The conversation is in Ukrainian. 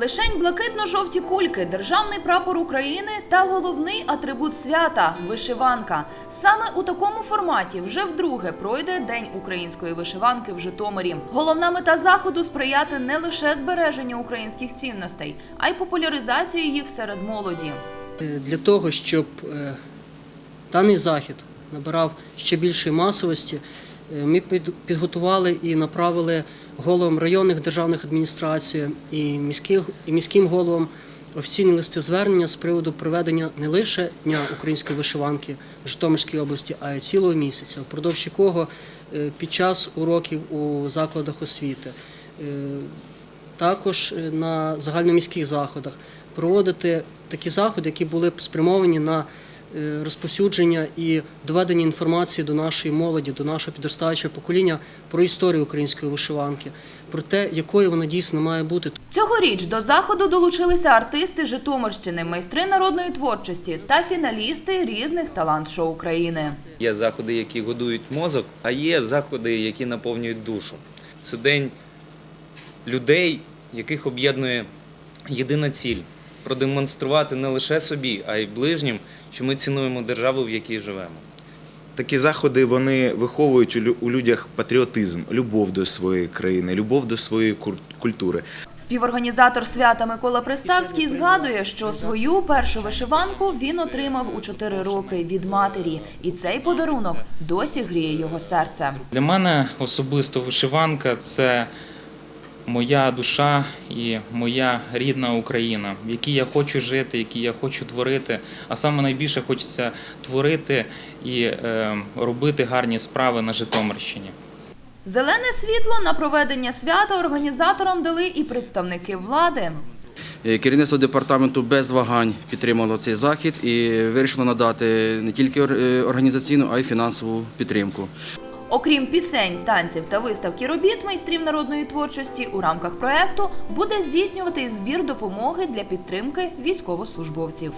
Лишень блакитно-жовті кульки, державний прапор України та головний атрибут свята вишиванка. Саме у такому форматі вже вдруге пройде День української вишиванки в Житомирі. Головна мета заходу сприяти не лише збереженню українських цінностей, а й популяризації їх серед молоді. Е, Для того, щоб е, даний захід набирав ще більшої масовості, ми під- підготували і направили головам районних державних адміністрацій і, міських, і міським головам офіційні листи звернення з приводу проведення не лише Дня української вишиванки в Житомирській області, а й цілого місяця, впродовж якого е, під час уроків у закладах освіти. е, також е, на загальноміських заходах проводити такі заходи, які були б спрямовані на е, розповсюдження і доведення інформації до нашої молоді, до нашого підростаючого покоління про історію української вишиванки, про те, якою вона дійсно має бути. Цьогоріч до заходу долучилися артисти Житомирщини, майстри народної творчості та фіналісти різних талант-шоу України. Є заходи, які годують мозок, а є заходи, які наповнюють душу. Це день людей, яких об'єднує єдина ціль продемонструвати не лише собі, а й ближнім, що ми цінуємо державу, в якій живемо. Такі заходи вони виховують у лю- у людях патріотизм, любов до своєї країни, любов до своєї культури. Співорганізатор свята Микола Приставський згадує, що свою першу вишиванку він отримав у 4 роки від матері, і цей подарунок досі гріє його серце. Для мене особисто вишиванка це моя душа і моя рідна Україна, в якій я хочу жити, в якій я хочу творити. А саме найбільше хочеться творити і е, робити гарні справи на Житомирщині. Зелене світло на проведення свята організаторам дали і представники влади. Е, Керівництво департаменту без вагань підтримало цей захід і вирішило надати не тільки е, організаційну, а й фінансову підтримку. Окрім пісень, танців та виставки робіт майстрів народної творчості у рамках проекту буде здійснювати збір допомоги для підтримки військовослужбовців.